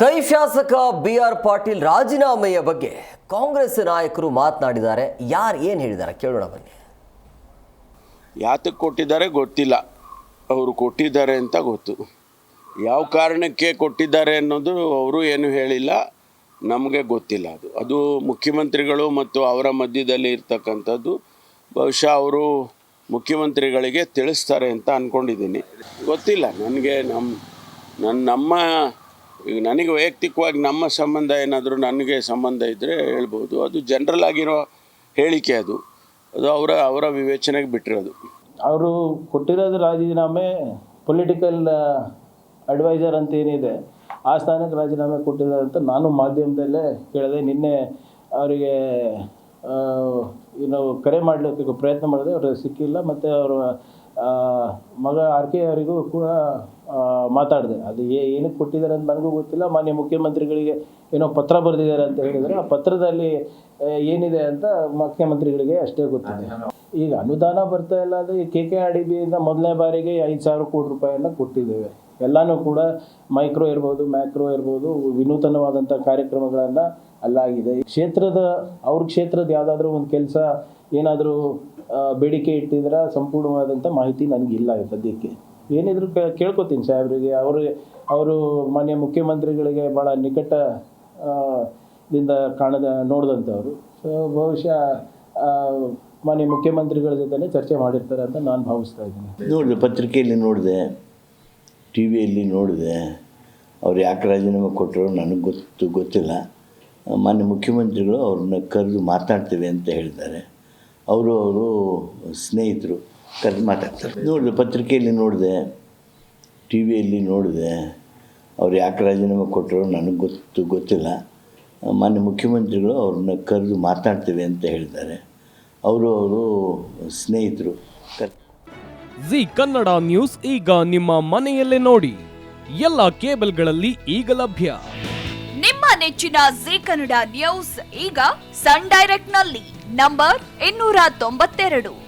ಕೈ ಶಾಸಕ B R Patil ರಾಜೀನಾಮೆಯ ಬಗ್ಗೆ ಕಾಂಗ್ರೆಸ್ ನಾಯಕರು ಮಾತನಾಡಿದ್ದಾರೆ. ಯಾರು ಏನು ಹೇಳಿದ್ದಾರೆ? ಕೇಳೋಣ ಬನ್ನಿ. ಯಾತಕ್ಕೆ ಕೊಟ್ಟಿದ್ದಾರೆ ಗೊತ್ತಿಲ್ಲ. ಅವರು ಕೊಟ್ಟಿದ್ದಾರೆ ಅಂತ ಗೊತ್ತು. ಯಾವ ಕಾರಣಕ್ಕೆ ಕೊಟ್ಟಿದ್ದಾರೆ ಅನ್ನೋದು ಅವರು ಏನು ಹೇಳಿಲ್ಲ. ನಮಗೆ ಗೊತ್ತಿಲ್ಲ ಅದು. ಅದು ಮುಖ್ಯಮಂತ್ರಿಗಳು ಮತ್ತು ಅವರ ಮಧ್ಯದಲ್ಲಿ ಇರ್ತಕ್ಕಂಥದ್ದು. ಬಹುಶಃ ಅವರು ಮುಖ್ಯಮಂತ್ರಿಗಳಿಗೆ ತಿಳಿಸ್ತಾರೆ ಅಂತ ಅಂದ್ಕೊಂಡಿದ್ದೀನಿ ಗೊತ್ತಿಲ್ಲ. ನನಗೆ ನಮ್ಮ ನನ್ನ ನಮ್ಮ ಈಗ ನನಗೆ ವೈಯಕ್ತಿಕವಾಗಿ ನಮ್ಮ ಸಂಬಂಧ ಏನಾದರೂ ನನಗೆ ಸಂಬಂಧ ಇದ್ದರೆ ಹೇಳ್ಬೋದು. ಅದು ಜನರಲ್ ಆಗಿರೋ ಹೇಳಿಕೆ ಅದು. ಅದು ಅವರ ಅವರ ವಿವೇಚನೆಗೆ ಬಿಟ್ಟಿರೋದು. ಅವರು ಕೊಟ್ಟಿರೋದು ರಾಜೀನಾಮೆ ಪೊಲಿಟಿಕಲ್ ಅಡ್ವೈಸರ್ ಅಂತ ಏನಿದೆ, ಆ ಸ್ಥಾನಕ್ಕೆ ರಾಜೀನಾಮೆ ಕೊಟ್ಟಿದ್ದಾರೆ ಅಂತ ನಾನು ಮಾಧ್ಯಮದಲ್ಲೇ ಕೇಳಿದೆ. ನಿನ್ನೆ ಅವರಿಗೆ ಏನು ಕರೆ ಮಾಡಲಿಕ್ಕೆ ಪ್ರಯತ್ನ ಮಾಡಿದೆ ಅವರು ಸಿಕ್ಕಿಲ್ಲ. ಮತ್ತು ಅವರ ಮಗ ಆರ್ ಕೆ ಅವರಿಗೂ ಕೂಡ ಮಾತಾಡಿದೆ. ಅದು ಏನಕ್ಕೆ ಕೊಟ್ಟಿದ್ದಾರೆ ಅಂತ ನನಗೂ ಗೊತ್ತಿಲ್ಲ. ಮಾನ್ಯ ಮುಖ್ಯಮಂತ್ರಿಗಳಿಗೆ ಏನೋ ಪತ್ರ ಬರೆದಿದ್ದಾರೆ ಅಂತ ಹೇಳಿದರೆ ಆ ಪತ್ರದಲ್ಲಿ ಏನಿದೆ ಅಂತ ಮುಖ್ಯಮಂತ್ರಿಗಳಿಗೆ ಅಷ್ಟೇ ಗೊತ್ತಿದೆ. ಈಗ ಅನುದಾನ ಬರ್ತಾ ಇಲ್ಲ ಅಂದರೆ ಕೆ ಕೆ ಆರ್ ಡಿ ಬಿಯಿಂದ ಮೊದಲನೇ ಬಾರಿಗೆ ಐದು ಸಾವಿರ ಕೋಟಿ ರೂಪಾಯಿಯನ್ನು ಕೊಟ್ಟಿದ್ದೇವೆ. ಎಲ್ಲನೂ ಕೂಡ ಮೈಕ್ರೋ ಇರ್ಬೋದು, ಮ್ಯಾಕ್ರೋ ಇರ್ಬೋದು, ವಿನೂತನವಾದಂಥ ಕಾರ್ಯಕ್ರಮಗಳನ್ನು ಅಲ್ಲಾಗಿದೆ. ಕ್ಷೇತ್ರದ, ಅವ್ರ ಕ್ಷೇತ್ರದ ಯಾವುದಾದ್ರೂ ಒಂದು ಕೆಲಸ ಏನಾದರೂ ಬೇಡಿಕೆ ಇಟ್ಟಿದ್ರೆ, ಸಂಪೂರ್ಣವಾದಂಥ ಮಾಹಿತಿ ನನಗಿಲ್ಲ ಸದ್ಯಕ್ಕೆ. ಏನಿದ್ರು ಕೇಳ್ಕೊತೀನಿ ಸಾಹೇಬ್ರಿಗೆ. ಅವರು ಅವರು ಮಾನ್ಯ ಮುಖ್ಯಮಂತ್ರಿಗಳಿಗೆ ಭಾಳ ನಿಕಟ ದಿಂದ ಕಾಣದ ನೋಡಿದಂಥವ್ರು ಸೊ ಬಹುಶಃ ಮಾನ್ಯ ಮುಖ್ಯಮಂತ್ರಿಗಳ ಜೊತೆ ಚರ್ಚೆ ಮಾಡಿರ್ತಾರೆ ಅಂತ ನಾನು ಭಾವಿಸ್ತಾ ಇದ್ದೀನಿ. ನೋಡಿದೆ, ಪತ್ರಿಕೆಯಲ್ಲಿ ನೋಡಿದೆ ಟಿ ವಿಯಲ್ಲಿ ನೋಡಿದೆ, ಅವ್ರು ಯಾಕೆ ರಾಜೀನಾಮೆ ಕೊಟ್ಟರು ನನಗೆ ಗೊತ್ತು, ಗೊತ್ತಿಲ್ಲ. ಮಾನ್ಯ ಮುಖ್ಯಮಂತ್ರಿಗಳು ಅವ್ರನ್ನ ಕರೆದು ಮಾತಾಡ್ತೇವೆ ಅಂತ ಹೇಳಿದ್ದಾರೆ. ಅವರು ಅವರು ಸ್ನೇಹಿತರು. ಕರೆದು ಮಾತಾಡ್ತಾರೆ ನೋಡಿದೆ ಪತ್ರಿಕೆಯಲ್ಲಿ ನೋಡಿದೆ ಟಿ ವಿಯಲ್ಲಿ ನೋಡಿದೆ. ಅವ್ರು ಯಾಕೆ ರಾಜೀನಾಮೆ ಕೊಟ್ಟರು ನನಗೆ ಗೊತ್ತು ಗೊತ್ತಿಲ್ಲ. ಮಾನ್ಯ ಮುಖ್ಯಮಂತ್ರಿಗಳು ಅವ್ರನ್ನ ಕರೆದು ಮಾತಾಡ್ತೇವೆ ಅಂತ ಹೇಳಿದ್ದಾರೆ. ಅವರು ಅವರು ಸ್ನೇಹಿತರು. ಜಿ ಕನ್ನಡ ನ್ಯೂಸ್ ಈಗ ನಿಮ್ಮ ಮನೆಯಲ್ಲೇ ನೋಡಿ. ಎಲ್ಲ ಕೇಬಲ್ಗಳಲ್ಲಿ ಈಗ ಲಭ್ಯ. ನಿಮ್ಮ ನೆಚ್ಚಿನ ಜಿ ಕನ್ನಡ ನ್ಯೂಸ್ ಈಗ ಸನ್ ಡೈರೆಕ್ಟ್ನಲ್ಲಿ ನಂಬರ್ ಇನ್ನೂರ ತೊಂಬತ್ತೆರಡು.